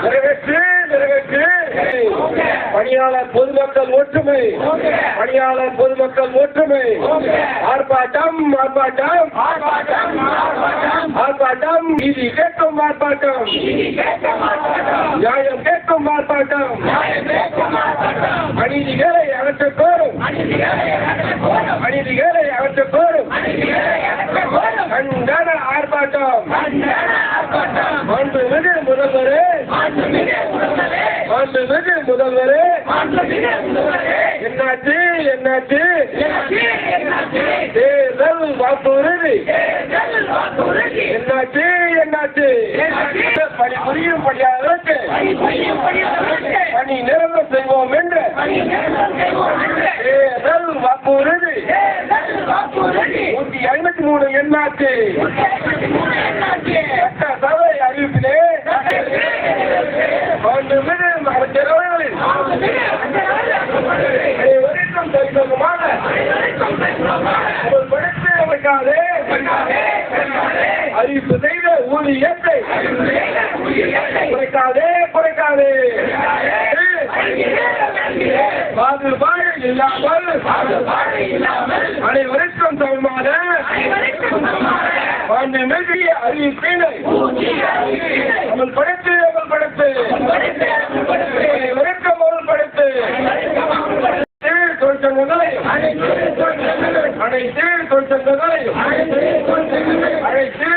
¡Sí! பணியாளர் பொதுமக்கள் ஒற்றுமை. பணியாளர் பொதுமக்கள் ஒற்றுமை. ஆர்ப்பாட்டம் ஆர்ப்பாட்டம். ஆர்ப்பாட்டம் இது கேட்கும் ஆர்ப்பாட்டம். நியாயம் கேட்கும் ஆர்ப்பாட்டம். அநீதிகளை அகற்ற கோரும் அநீதிகளை அகற்ற கோரும் கண்டன ஆர்ப்பாட்டம். மாண்புமிகு முதல்வரே. under the முதல்வரே. என்னாச்சு என்னாச்சு? தேர்தல் வாக்குறுதி. என்னாச்சு என்னாச்சு? பணி புரியும் பணியாளருக்கு பணி நிரந்தரம் செய்வோம் என்று தேர்தல் வாக்குறுதி. நூத்தி ஐம்பத்தி மூணு என்னாச்சு? சட்டசபை அறிவிப்பிலே மாண்புமிகு அமைச்சர் அவர்களின் அனைவருக்கும் சரிசமமாக அமல்படுத்தி அமைக்காதே அறிவிப்பு செய்த ஊதியத்தை குறைக்காதே குறைக்காதே. பாகுபாடு இல்லாமல் அனைவருக்கும் சமமாக மாண்புமிகு அறிவிப்பினை அமல்படுத்து அமல்படுத்து அனைவருக்கும் அமல்படுத்து தொழிற்சங்கங்களையும் அனைத்து தொழிற்சங்கங்களையும் அனைத்து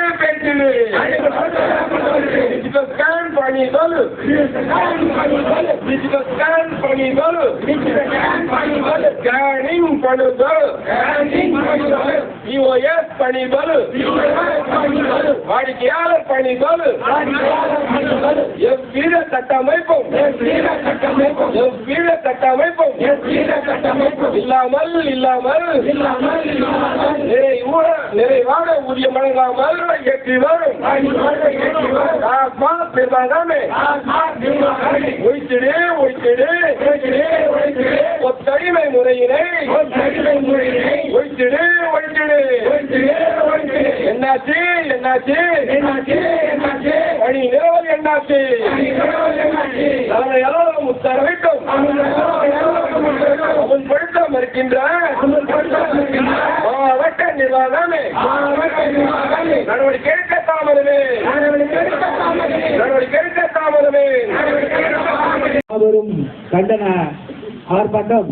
panggil dolar. Dia tekan panggil dolar. Dia tekan panggil scanning பணிகள் இஓஎஸ் பணிகள் வாடிக்கையாளர் பணிகள் எவ்வித கட்டமைப்பும். எவ்வித கட்டமைப்பும். இல்லாமல் இல்லாமல். நிறைவு- நிறைவான ஊதியம் வழங்காமல் ஏற்றி வரும். நிர்வாகமே ஒழித்திடு ஒழித்திடு ஒத்தடிமை முறையினை ஒழித்திடு ஒழித்திடு என்னாச்சு என்னாச்சு? பணி நிலவல் என்னாச்சு? தலைமை அலுவலகம் உத்தரவிட்டும் அமல்படுத்த மறுக்கின்ற மாவட்ட நிர்வாகமே. நடவடிக்கை எடுக்க தாமதமே. நடவடிக்கை எடுக்க தாமதமே. மாபெரும் கண்டன ஆர்ப்பாட்டம்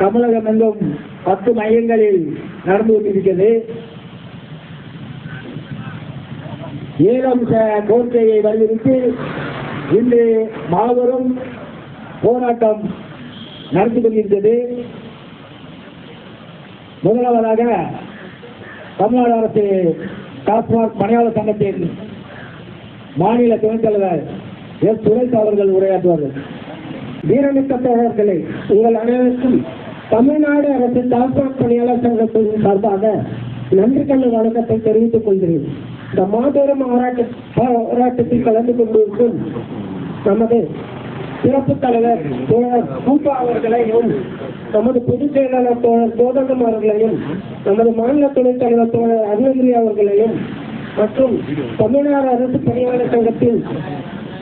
தமிழகம் எங்கும் பத்து மையங்களில் நடந்து கொண்டிருக்கிறது ஏழம்ச கோரிக்கையை வலியுறுத்தி இன்று மாபெரும் போராட்டம் நடத்தி கொண்டிருக்கிறது. முதலாவதாக தமிழ்நாடு அரசு டாஸ்மாக் பணியாளர் சங்கத்தின் மாநில துணைத் தலைவர் எஸ். சுரேஷ் அவர்கள் உரையாற்றுவார்கள். வீரமிக்க தோழர்களே உங்கள் அனைவருக்கும் தமிழ்நாடு அரசு டாஸ்மாக் பணியாளர் சங்கத்தின் சார்பாக நன்றி கண்ணு வணக்கத்தை தெரிவித்துக் கொள்கிறேன். இந்த மாபெரும் போராட்ட போராட்டத்தில் கலந்து கொண்டிருக்கும் நமது சிறப்பு தலைவர் தோழர் பூபா அவர்களையும் நமது பொதுச் செயலாளர் தோழர் கோதண்டம் அவர்களையும் நமது மாநில துணைத் தலைவர் தோழர் அருணகிரி அவர்களையும் மற்றும் தமிழ்நாடு அரசு பணியாளர் சங்கத்தின்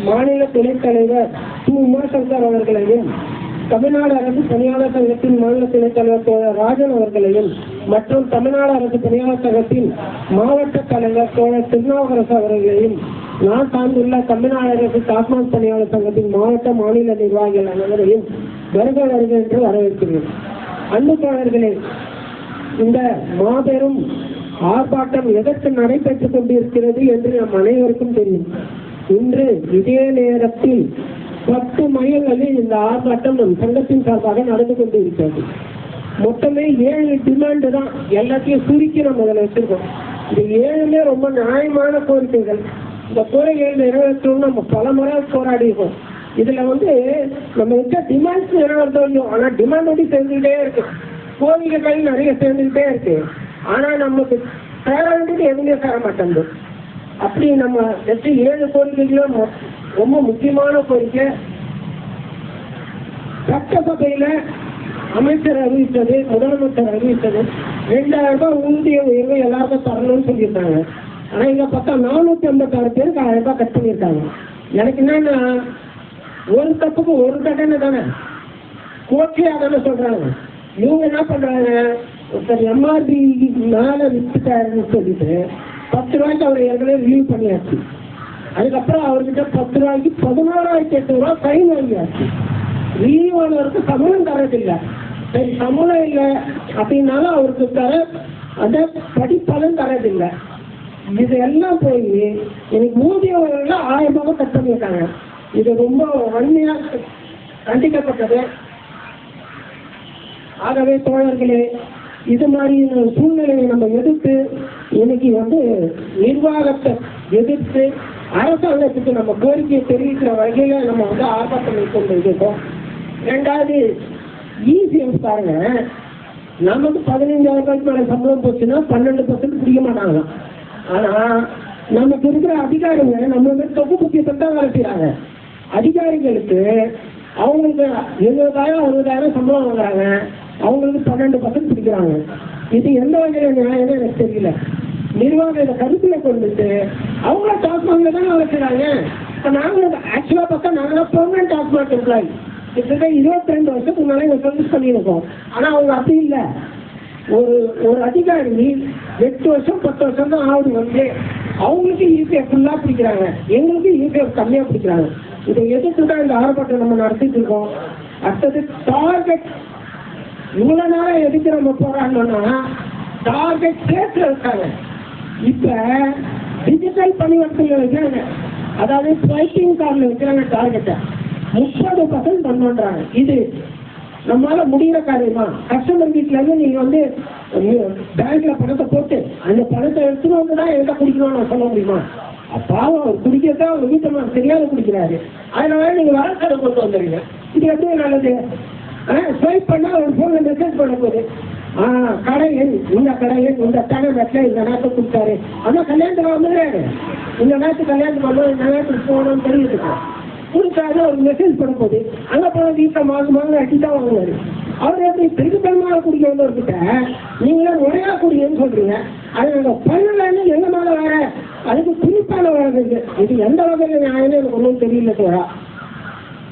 மாநில துணைத் தலைவர் சு உமாசங்கர் அவர்களையும் தமிழ்நாடு அரசு பணியாளர் சங்கத்தின் மாநில துணைத் தலைவர் தோழர் ராஜன் அவர்களையும் மற்றும் தமிழ்நாடு அரசு பணியாளர் சங்கத்தின் மாவட்ட தலைவர் தோழர் திருநாவுக்கரசு அவர்களையும் நான் சார்ந்துள்ள தமிழ்நாடு அரசு டாஸ்மாக் பணியாளர் சங்கத்தின் மாவட்ட மாநில நிர்வாகிகள் அனைவரையும் வருக வருக என்று வரவேற்கிறேன். அன்பு தோழர்களே இந்த மாபெரும் ஆர்ப்பாட்டம் எதற்கு நடைபெற்றுக் கொண்டிருக்கிறது என்று நம் அனைவருக்கும் தெரியும். இன்று இதே நேரத்தில் பத்து மையங்களில் இந்த ஆர்ப்பாட்டம் நம் சங்கத்தின் சார்பாக நடந்து கொண்டு இருக்கிறது மொத்தமே ஏழு டிமாண்டு தான் எல்லாத்தையும் சுருக்கி நம்ம அதில் வச்சிருக்கோம். இந்த ஏழுமே ரொம்ப நியாயமான கோரிக்கைகள். இந்த கோரிக்கைகள் நிறைவேற்றணும்னு நம்ம பல முறை போராடிருக்கோம் இதுல வந்து நம்ம வச்ச டிமாண்ட்ஸ் நிறைவேற்ற இல்லையோ ஆனா டிமாண்ட் வந்து சேர்ந்துகிட்டே இருக்கு. கோரிக்கைகள் நிறைய சேர்ந்துக்கிட்டே இருக்கு. ஆனா நமக்கு சேர வேண்டியது எதுவுமே தர மாட்டேங்குது. அப்படி நம்ம வச்சு ஏழு கோரிக்கைகளும் ரொம்ப முக்கியமான கோரிக்கை. சட்டசபையில அமைச்சர் அறிவித்தது முதலமைச்சர் அறிவித்தது. ரெண்டாயிரம் ரூபாய் ஊதிய உயர்வு எல்லாருக்கும் தரணும்னு சொல்லியிருக்காங்க. ஆனா இங்க பார்த்தா நானூத்தி ஐம்பத்தாறு பேருக்கு ஆயிரம் ரூபாய் கட் பண்ணியிருக்காங்க. எனக்கு என்னன்னா ஒரு தப்புக்கு ஒரு தண்டனை தானே. கோர்ட்லயே தானே சொல்றாங்க. இவங்க என்ன பண்றாங்க? ஒருத்தர் எம்ஆர்பி மேல வித்துட்டாருன்னு சொல்லிட்டு பத்து ரூபாய்க்கு அவர் ஏற்கனவே ரிலீவ் பண்ணியாச்சு. அதுக்கப்புறம் அவர்கிட்ட பத்து ரூபாய்க்கு பதினோராயிரத்தி எட்டு ரூபாய் ஃபைன் வாங்கியாச்சு. ரிலீவ் சம்பளம் தரதில்லை. சரி சம்பளம் இல்லை அப்படின்னாலும் அவருக்கு தர அந்த படிப்பலன் தரதில்லை. இது எல்லாம் போய் எனக்கு ஊதியவர்கள ஆயிரம் ரூபாய் கட் பண்ணியிருக்காங்க. இது ரொம்ப வன்மையாக கண்டிக்கப்பட்டது. ஆகவே தோழர்களே இது மாதிரி சூழ்நிலையை நம்ம எதிர்த்து இன்னைக்கு வந்து நிர்வாகத்தை எதிர்த்து அரசாங்கத்துக்கு நம்ம கோரிக்கையை தெரிவிக்கிற வகையில நம்ம வந்து ஆர்ப்பாட்டம் மேற்கொண்டிருக்கோம் ரெண்டாவது இசிஎம் பாருங்க. நமக்கு பதினைஞ்சாயிரம் ரூபாய்க்கு மேல சம்பளம் போச்சுன்னா பன்னெண்டு பர்சன்ட் பிடிக்க மாட்டாங்க. ஆனா நமக்கு இருக்கிற அதிகாரிங்க நம்ம வந்து தொகு முக்கியத்தை தான் வேலை அதிகாரிகளுக்கு அவங்களுக்கு எழுபதாயிரம் அறுபதாயிரம் சம்பளம் வாங்குறாங்க. அவங்களுக்கு பன்னெண்டு பர்சன்ட் பிடிக்கிறாங்க. இது எந்த வகையில நியாயம் எனக்கு தெரியல. நிர்வாகம் இதை கருத்துல கொண்டுட்டு அவங்கள டாஸ்மாக்ல தான் வேலை செய்யறாங்க இப்போ ஆக்சுவலா பார்த்தா நாங்களாம் பெர்மனன்ட் டாஸ்மாக் எம்ப்ளாயி கிட்டத்தட்ட இருபத்தி ரெண்டு வருஷத்துக்கு முன்னாடி இங்க சர்வீஸ் பண்ணியிருக்கோம். ஆனா அவங்க அப்படி இல்லை. ஒரு ஒரு அதிகாரி எட்டு வருஷம் பத்து வருஷம் தான் ஆகுது வந்து அவங்களுக்கு யூபிஎஃப் ஃபுல்லா பிடிக்கிறாங்க. எங்களுக்கு யூபிஎஃப் கம்மியா பிடிக்கிறாங்க. இதை எதிர்த்து தான் இந்த ஆர்ப்பாட்டம் நம்ம நடத்திட்டு இருக்கோம்? அடுத்தது டார்கெட் இவ்வளவு நேரம் எதுக்கு நம்ம போராடணும்னா டார்கெட் சேர்த்து இருக்காங்க. இப்ப டிஜிட்டல் பணிவர்த்தனை வைக்கிறாங்க அதாவது ஸ்வைப்பிங் கார்டில் வைக்கிறாங்க டார்கெட்டை முப்பது பர்சன்ட் பண்ணுன்றாங்க இது நம்மளால முடிகிற காரியமா? கஸ்டமர் வீட்டுல இருந்து நீங்க வந்து பேங்க்ல பணத்தை போட்டு அந்த பணத்தை எடுத்துட்டு வந்து தான் எங்க குடிக்கணும்னு சொல்ல முடியுமா? பாவம் அவர் குடிக்கிறதா அவங்க வீட்டில் தெரியாத குடிக்கிறாரு. அதனால நீங்க வரக்கடை கொண்டு வந்துடுங்க. இது எப்படி நல்லது? ஸ்வைப் பண்ணா அவர் போன்ல மெசேஜ் பண்ண போகுது. ஆ கடை எண் இந்த கடையில் இந்த தடை இந்த நேரத்தை கொடுத்தாரு ஆனா கல்யாணத்துல வந்துடுறாரு இந்த நேரத்துக்கு கல்யாணத்துக்கு வரணும் இந்த நேரத்துக்கு போகணும்னு தெரிவித்துக்கோம் கொடுத்தாரு ஒரு மெசேஜ் பண்ண போகுது அங்க போன வீட்டில் மாசு மாதம் அடித்தான் தான் வாங்குவாரு அவர் எப்படி திருப்பமாக குடிக்க வந்தவர்கிட்ட நீங்களே ஒரே குடிங்கன்னு சொல்றீங்க. அது நாங்க பண்ணலன்னு எங்க மேல வேற? அதுக்கு குறிப்பான வேறு இது எந்த வகையில நியாயம்னு எனக்கு ஒன்றும் தெரியல தோழா.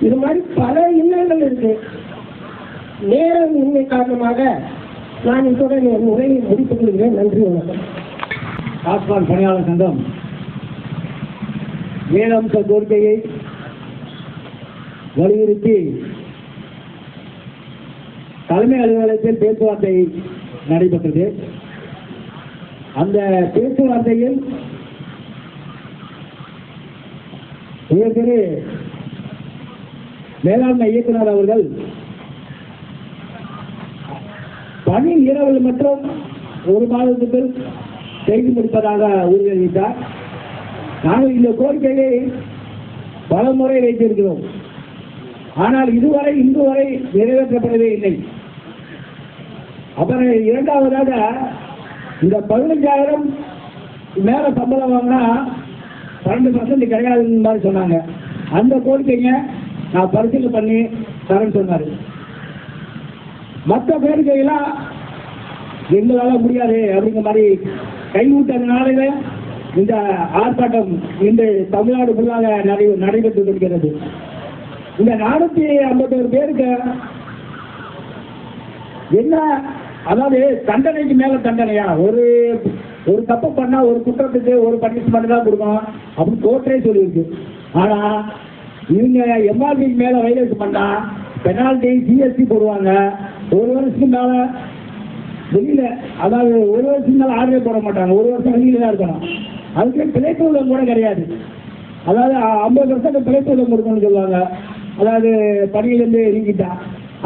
இது மாதிரி பல இல்லங்கள் இருக்கு. நேரம் இன்மை காரணமாக நான் இத்துடன் என் உரையை முடித்துக் கொள்கிறேன் நன்றி வணக்கம். ஆஸ்மான் பணியாளர் சங்கம். வேதம்ச கோரிக்கையை வலியுறுத்தி தலைமை அலுவலகத்தில் பேச்சுவார்த்தை நடைபெற்றது. அந்த பேச்சுவார்த்தையில் உயர்திரு மேலாண்மை இயக்குனர் அவர்கள் பணி இரவல் மட்டும் ஒரு மாதத்துக்குள் செய்து முடிப்பதாக உறுதியளித்தார். நாங்கள் இந்த கோரிக்கையை பல முறை வைத்திருக்கிறோம். ஆனால் இதுவரை இன்று வரை நிறைவேற்றப்படவே இல்லை. அப்புறம் இரண்டாவதாக இந்த பதினஞ்சாயிரம் மேல சம்பளம் வாங்கினா பன்னெண்டு பர்சன்ட் கிடையாதுன்னு மாதிரி சொன்னாங்க. அந்த கோரிக்கைங்க நான் பரிசீலனை பண்ணி தரேன்னு சொன்னார். மற்ற கோரிக்கையெல்லாம் எங்களால முடியாது அப்படிங்கிற மாதிரி கைவிட்டதுனால இந்த ஆர்ப்பாட்டம் இன்று தமிழ்நாடு ஃபுல்லாக நடை நடைபெற்று இருக்கிறது இந்த நானூத்தி ஐம்பத்தோரு பேருக்கு என்ன அதாவது தண்டனைக்கு மேல தண்டனையா? ஒரு ஒரு தப்பு பண்ணா ஒரு குற்றத்துக்கு ஒரு பனிஷ்மெண்ட் தான் கொடுக்கும் அப்படின்னு கோர்ட்டே சொல்லியிருக்கு. ஆனா இவங்க எம்ஆர்பிக்கு மேல வைலேஷன் பண்ணா பெனால்டி ஜிஎஸ்டி போடுவாங்க. ஒரு வருஷத்துக்கு மேல வெளியில அதாவது ஒரு வருஷம் மேல ஆர்டரே போட மாட்டாங்க. ஒரு வருஷம் வெளியில தான் இருக்கணும். அதுக்கு பிழைப்பு உள்ளம் கூட கிடையாது. அதாவது ஐம்பது பர்சன்ட் பிழைப்பு உள்ளம் கொடுக்கணும்னு சொல்லுவாங்க. அதாவது பணியிலேருந்து நீங்கிட்டா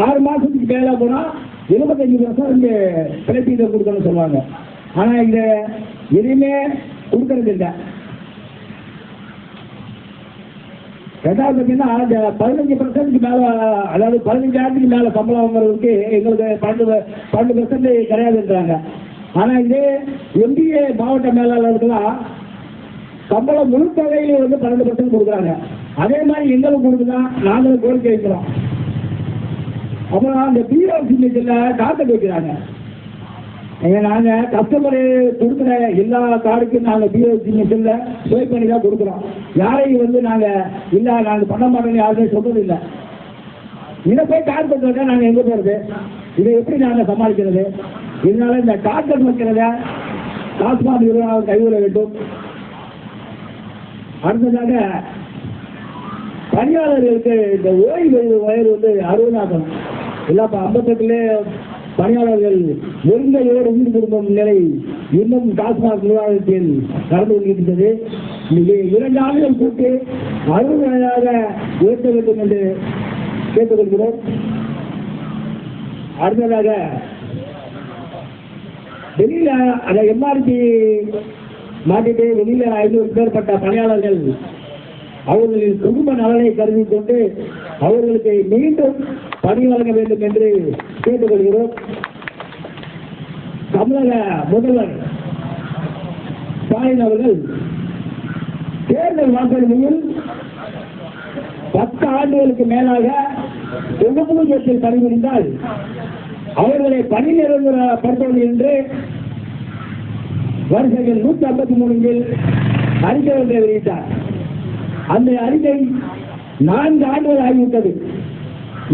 ஆறு மாசத்துக்கு மேலே போனா எழுபத்தஞ்சு பர்சன்ட் பிழைப்பீடு கொடுக்கணும்னு சொல்லுவாங்க. ஆனா இத எதுவுமே கொடுக்கறது இல்லை ரெண்டாவது பார்த்தீங்கன்னா அந்த பதினஞ்சு பர்சன்ட்டுக்கு மேலே அதாவது பதினஞ்சாயிரத்துக்கு மேலே சம்பளம் வாங்குறதுக்கு எங்களுக்கு பன்னெண்டு பன்னெண்டு பர்சன்ட் கிடையாதுன்றாங்க. ஆனால் இதே எம்பிஏ மாவட்ட மேலாளர்கள்லாம் சம்பளம் முழு தொகையில் வந்து பன்னெண்டு பர்சன்ட் கொடுக்குறாங்க. அதே மாதிரி எங்களுக்கு கொடுக்குதான் நாங்களும் கோரிக்கை வைக்கிறோம். அப்புறம் அந்த பிஓ சிக்னேச்சர்ல டாக்டர் வைக்கிறாங்க நாங்கள் நாங்க கஸ்டமர் கொடுக்குற எல்லா கார்டுக்கும் நாங்க பிஓசி மிஷின்ல ஸ்வைப் பண்ணி தான் கொடுக்குறோம். யாரையும் வந்து நாங்க இல்ல நாங்க பண்ண மாட்டோம்னு யாருமே சொல்றது இல்ல. இதை போய் டார்கெட் வைக்க நாங்க எங்க போறது? இதை எப்படி நாங்க சமாளிக்கிறது? இதனால இந்த டார்கெட் வைக்கிறத டாஸ்மாக் நிறுவனம் கைவிட வேண்டும். அடுத்ததாக பணியாளர்களுக்கு இந்த ஓய்வு வயது வந்து அறுபதாகும் இல்லை ஐம்பத்தெட்டுலேயே பணியாளர்கள் நெருங்கலோடு உயிர் குடும்பம் நிலை இன்னும் டாஸ்மாக் நிர்வாகத்தில் நடந்து கொண்டிருக்கின்றது. மிக இரண்டு ஆண்டுகள் கூட்டு அறுபது வயதாக உயர்த்த வேண்டும் என்று கேட்டுக்கொள்கிறோம். அடுத்ததாக வெளியில அந்த எம்ஆர்பி மாட்டிட்டு வெளியில ஐநூறு பேர்பட்ட பணியாளர்கள் அவர்களின் குடும்ப நலனை கருதி கொண்டு அவர்களுக்கு மீண்டும் பணி வழங்க வேண்டும் என்று கேட்டுக்கொள்கிறோம் தமிழக முதல்வர் ஸ்டாலின் அவர்கள் தேர்தல் வாக்குறுதியில் பத்து ஆண்டுகளுக்கு மேலாக தொகுப்பூதியத்தில் பணிபுரிந்தால் அவர்களை பணி நிரந்தரப்படுத்துவது என்று வருஷங்கள் நூற்றி ஐம்பத்தி மூணு அறிக்கை ஒன்றை வெளியிட்டார். அந்த அறிக்கை நான்கு ஆண்டுகள் ஆகிவிட்டது.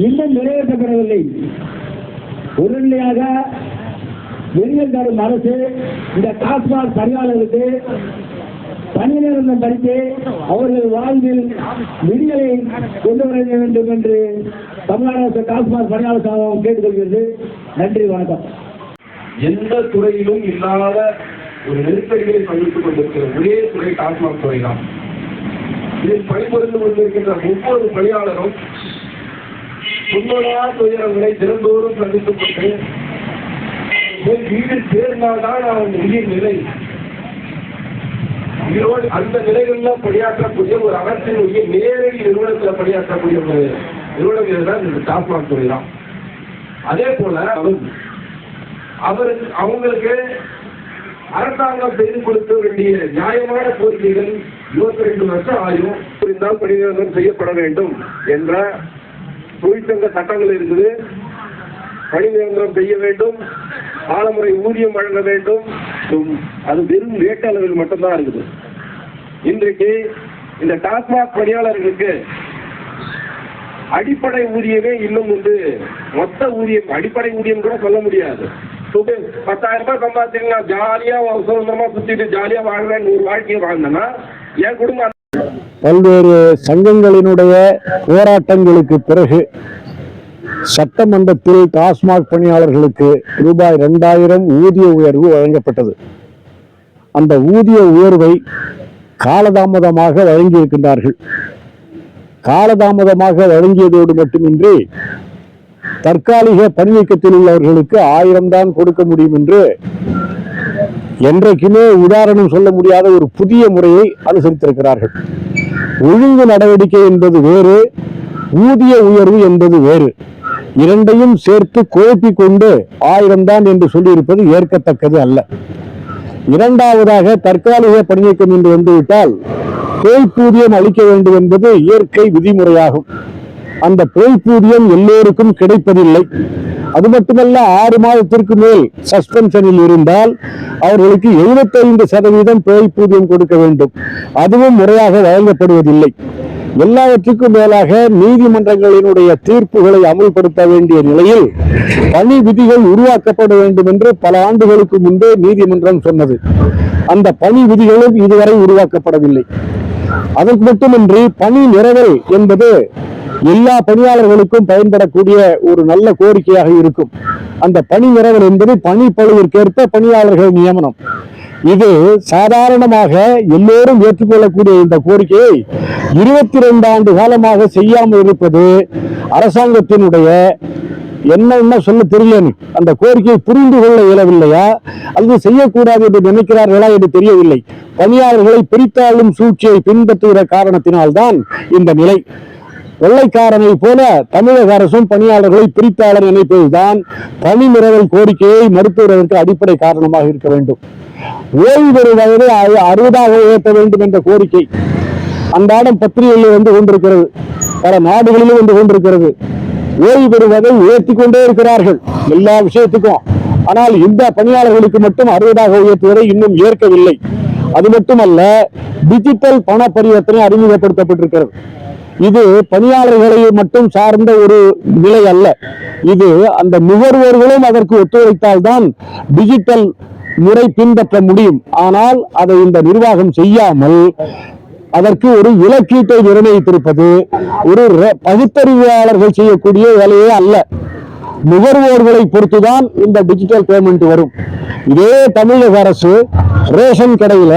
இன்னும் நிறைவேற்றப்படவில்லை. உடனடியாக வெளியில் தரும் அரசு இந்த டாஸ்மாக் பணியாளருக்கு பணி நிரந்தரம் படித்து அவர்கள் வாழ்வில் விடியலை கொண்டு வர வேண்டும் என்று தமிழ்நாடு அரசு டாஸ்மாக் பணியாளர் சங்கம் கேட்டுக்கொள்கிறது. நன்றி வணக்கம். எந்த துறையிலும் இல்லாத ஒரு நெருக்கடிகளை சந்தித்துக் கொண்டிருக்கிற ஒரே துறை டாஸ்மாக் துறை தான் இதில் பணிபுரிந்து கொண்டிருக்கின்ற ஒவ்வொரு பணியாளரும் துன்பமான துயரங்களை தினந்தோறும் சந்தித்துக் கொண்டு வீடு சேர்ந்தால்தான் அவன் உரிய நிலை. அந்த நிலைகள்ல பணியாற்றக்கூடிய ஒரு அரசின் உயிர் நேரடி நிறுவனத்தில் பணியாற்றக்கூடிய ஒரு நிறுவனம் தான் இந்த டாஸ்மாக் துறை தான். அதே போல அவருக்கு அவங்களுக்கு அரசாங்கம் செய்து கொடுக்க வேண்டிய நியாயமான கோரிக்கைகள் இருபத்தி ரெண்டு வருஷம் ஆயும் இருந்தால் பணிநிரந்தரம் செய்யப்பட வேண்டும் என்ற தொழிற்சங்க சட்டங்கள் இருக்குது பணி நிரந்தரம் செய்ய வேண்டும். காலமுறை ஊதியம் வழங்க வேண்டும். அது வெறும் ரேட் அளவில் மட்டும்தான் இருக்குது. இன்றைக்கு இந்த டாஸ்மாக் பணியாளர்களுக்கு அடிப்படை ஊதியமே இன்னும் வந்து மொத்த ஊதியம் அடிப்படை ஊதியம் கூட சொல்ல முடியாது. பத்தாயிரம் ரூபாய் சம்பாதிச்சு ஜாலியா சுதந்திரமா சுத்திட்டு ஜாலியா வாழ்றேன் ஒரு வாழ்க்கையை வாழ்ந்தேன்னா என் குடும்பம் பல்வேறு சங்கங்களினுடைய போராட்டங்களுக்கு பிறகு சட்டமன்றத்தில் டாஸ்மாக் பணியாளர்களுக்கு ரூபாய் ரெண்டாயிரம் ஊதிய உயர்வு வழங்கப்பட்டது. அந்த ஊதிய உயர்வை காலதாமதமாக வழங்கியிருக்கின்றார்கள். காலதாமதமாக வழங்கியதோடு மட்டுமின்றி தற்காலிக பணிநீக்கத்தில் உள்ளவர்களுக்கு ஆயிரம் தான் கொடுக்க முடியும் என்று என்றைக்குமே உதாரணம் சொல்ல முடியாத ஒரு புதிய முறையை அனுசரித்திருக்கிறார்கள். ஒழுங்கு நடவடிக்கை என்பது வேறு ஊதிய உயர்வு என்பது வேறு. இரண்டையும் சேர்த்து குழப்பி கொண்டு ஆயிரம் தான் என்று சொல்லியிருப்பது ஏற்கத்தக்கது அல்ல. இரண்டாவதாக தற்காலிக பணிநீக்கம் என்று வந்துவிட்டால் தொய்ப்பூதியம் அளிக்க வேண்டும் என்பது இயற்கை விதிமுறையாகும். அந்த தொய்ப்பூதியம் எல்லோருக்கும் கிடைப்பதில்லை. அது மட்டுமல்ல ஆறு மாதத்திற்கு மேல் சஸ்பென்ஷனில் இருந்தால் அவர்களுக்கு 75% சதவீதம் தொய்ப்பூதியம் கொடுக்க வேண்டும். அதுவும் முறையாக வழங்கப்படுவதில்லை. எல்லாவற்றுக்கும் மேலாக நீதிமன்றங்களினுடைய தீர்ப்புகளை அமுல்படுத்த வேண்டிய நிலையில் பணி விதிகள் உருவாக்கப்பட வேண்டும் என்று பல ஆண்டுகளுக்கு முன்பே நீதிமன்றம் சொன்னது. அந்த பணி விதிகளும் இதுவரை உருவாக்கப்படவில்லை. அதற்கு மட்டுமின்றி பணி நிரவல் என்பது எல்லா பணியாளர்களுக்கும் பயன்படக்கூடிய ஒரு நல்ல கோரிக்கையாக இருக்கும். அந்த பணி நிரவல் என்பது பணிப்பழுவிற்கேற்ப பணியாளர்கள் நியமனம். இது சாதாரணமாக எல்லோரும் ஏற்றுக்கொள்ளக்கூடிய இந்த கோரிக்கையை இருபத்தி ரெண்டு ஆண்டு காலமாக செய்யாமல் இருப்பது அரசாங்கத்தினுடைய என்ன என்ன சொல்ல தெரியல அந்த கோரிக்கையை புரிந்து கொள்ள இயலவில்லையா? அல்லது செய்யக்கூடாது என்று நினைக்கிறார்களா என்று தெரியவில்லை. பணியாளர்களை பிரித்தாளும் சூழ்ச்சியை பின்பற்றுகிற காரணத்தினால்தான் இந்த நிலை. வெள்ளைக்காரனை போல தமிழக அரசும் பணியாளர்களை பிரித்தாளர் நினைப்பதுதான் பணி நிரவல் கோரிக்கையை மறுத்துவதற்கு அடிப்படை காரணமாக இருக்க வேண்டும். ஓய்வு பெறும் வயதை அறுபதாக உயர்த்த வேண்டும் என்ற கோரிக்கை அன்றாடம் பத்திரிகைகளில் வந்து கொண்டிருக்கிறது. பல நாடுகளிலும் வந்து கொண்டிருக்கிறது. ஓய்வு பெறுவதை உயர்த்தி கொண்டே இருக்கிறார்கள். எல்லா விஷயத்துக்கும். ஆனால் இந்த பணியாளர்களுக்கு மட்டும் அறுபதாக உயர்த்துவதை இன்னும் ஏற்கவில்லை. அது மட்டுமல்ல டிஜிட்டல் பண பரிவர்த்தனை அறிமுகப்படுத்தப்பட்டிருக்கிறது. இது பணியாளர்களை மட்டும் சார்ந்த ஒரு நிலை அல்ல. இது அந்த நுகர்வோர்களும் அதற்கு ஒத்துழைத்தால்தான் டிஜிட்டல் முறை பின்பற்ற முடியும். ஆனால் அதை இந்த நிர்வாகம் செய்யாமல் அதற்கு ஒரு இலக்கீட்டை நிர்ணயித்திருப்பது ஒரு ர- பகுத்தறிவாளர்கள் செய்யக்கூடிய வேலையே அல்ல. நுகர்வோர்களை பொறுத்துதான் இந்த டிஜிட்டல் பேமெண்ட் வரும். இதே தமிழக அரசு ரேஷன் கடையில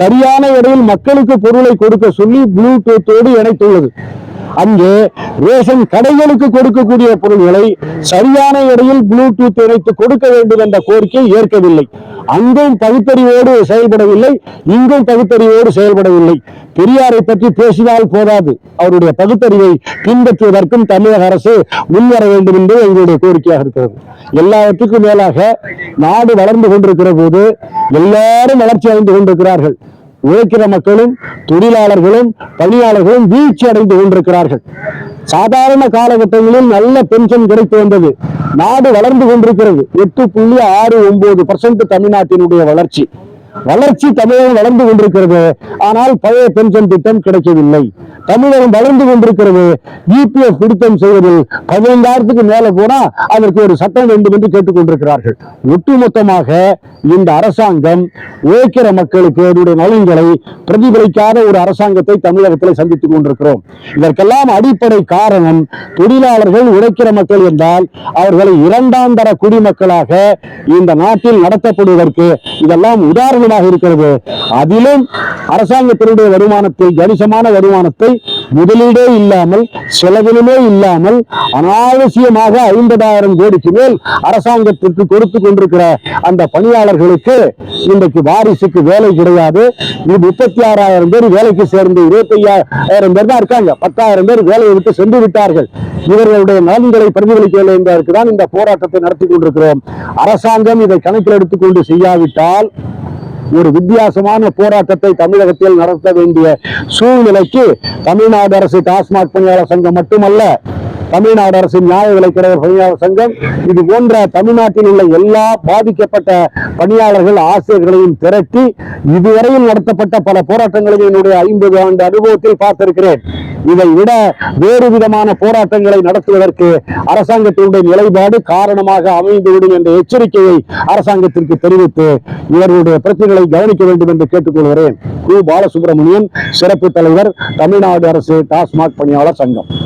சரியான இடையில் மக்களுக்கு பொருளை கொடுக்க சொல்லி ப்ளூடூத்தோடு இணைத்துள்ளது. அங்கே ரேஷன் கடைகளுக்கு கொடுக்கக்கூடிய பொருள்களை சரியான இடையில் ப்ளூடூத் இணைத்து கொடுக்க வேண்டும் என்ற கோரிக்கை ஏற்கவில்லை. அங்கும் பகுத்தறிவோடு செயல்படவில்லை இங்கும் பகுத்தறிவோடு செயல்படவில்லை. பெரியாரை பற்றி பேசினால் போதாது. அவருடைய பகுத்தறிவை பின்பற்றுவதற்கும் தமிழக அரசு முன்வர வேண்டும் என்று எங்களுடைய கோரிக்கையாக இருக்கிறது. எல்லாவற்றுக்கும் மேலாக நாடு வளர்ந்து கொண்டிருக்கிற போது எல்லாரும் வளர்ச்சி அடைந்து கொண்டிருக்கிறார்கள். உழைக்கிற மக்களும் தொழிலாளர்களும் பணியாளர்களும் வீழ்ச்சி அடைந்து கொண்டிருக்கிறார்கள். சாதாரண காலகட்டங்களில் நல்ல பென்ஷன் கிடைத்து வந்தது. நாடு வளர்ந்து கொண்டிருக்கிறது. எட்டு புள்ளி ஆறு ஒன்பது பர்சன்ட் தமிழ்நாட்டினுடைய வளர்ச்சி. வளர்ச்சி தமிழகம் வளர்ந்து கொண்டிருக்கிறது. ஆனால் பழைய பென்ஷன் திட்டம் கிடைக்கவில்லை. தமிழகம் வளர்ந்து கொண்டிருக்கிறது. இபிஎஃப் திருத்தம் செய்வதில் பதினைந்தாயிரத்துக்கு மேல போனா அதற்கு ஒரு சட்டம் வேண்டும் என்று கேட்டுக்கொண்டிருக்கிறார்கள். ஒட்டுமொத்தமாக இந்த அரசாங்கம் உழைக்கிற மக்களுக்கு அவருடைய நலன்களை பிரதிபலிக்காத ஒரு அரசாங்கத்தை தமிழகத்தில் சந்தித்துக் கொண்டிருக்கிறோம். இதற்கெல்லாம் அடிப்படை காரணம் தொழிலாளர்கள் உழைக்கிற மக்கள் என்றால் அவர்களை இரண்டாம் தர குடிமக்களாக இந்த நாட்டில் நடத்தப்படுவதற்கு இதெல்லாம் உதாரணமாக இருக்கிறது. அதிலும் அரசாங்கத்தினுடைய வருமானத்தில் கணிசமான வருமானத்தை முதலீடே இல்லாமல் செலவிலுமே இல்லாமல் அனாவசியமாக ஐம்பதாயிரம் கோடிக்கு மேல் அரசாங்கத்திற்கு கொடுத்து கொண்டிருக்கிற அந்த பணியாளர்களுக்கு இன்றைக்கு வாரிசுக்கு வேலை கிடையாது. இது முப்பத்தி ஆறாயிரம் பேர் வேலைக்கு சேர்ந்து இருபத்தி ஐயாயிரம் பேர் தான் இருக்காங்க. பத்தாயிரம் பேர் வேலையை விட்டு சென்று விட்டார்கள். இவர்களுடைய நலன்களை பிரதிபலிக்கவில்லை என்பதற்கு தான் இந்த போராட்டத்தை நடத்தி கொண்டிருக்கிறோம். அரசாங்கம் இதை கணக்கில் எடுத்துக்கொண்டு செய்யாவிட்டால் ஒரு வித்தியாசமான போராட்டத்தை தமிழகத்தில் நடத்த வேண்டிய சூழ்நிலைக்கு தமிழ்நாடு அரசு டாஸ்மாக் பணியாளர் சங்கம் மட்டுமல்ல தமிழ்நாடு அரசின் நியாய விலைக்கடை பணியாளர் சங்கம் இது போன்ற தமிழ்நாட்டில் உள்ள எல்லா பாதிக்கப்பட்ட பணியாளர்கள் ஆசிரியர்களையும் திரட்டி இதுவரையில் நடத்தப்பட்ட பல போராட்டங்களையும் என்னுடைய ஐம்பது ஆண்டு அனுபவத்தில் பார்த்திருக்கிறேன். இதை விட வேறு விதமான போராட்டங்களை நடத்துவதற்கு அரசாங்கத்தினுடைய நிலைப்பாடு காரணமாக அமைந்துவிடும் என்ற எச்சரிக்கையை அரசாங்கத்திற்கு தெரிவித்து இவர்களுடைய பிரச்சனைகளை கவனிக்க வேண்டும் என்று கேட்டுக்கொள்கிறேன். கு. பாலசுப்ரமணியன் சிறப்பு தலைவர் தமிழ்நாடு அரசு டாஸ்மாக் பணியாளர் சங்கம்.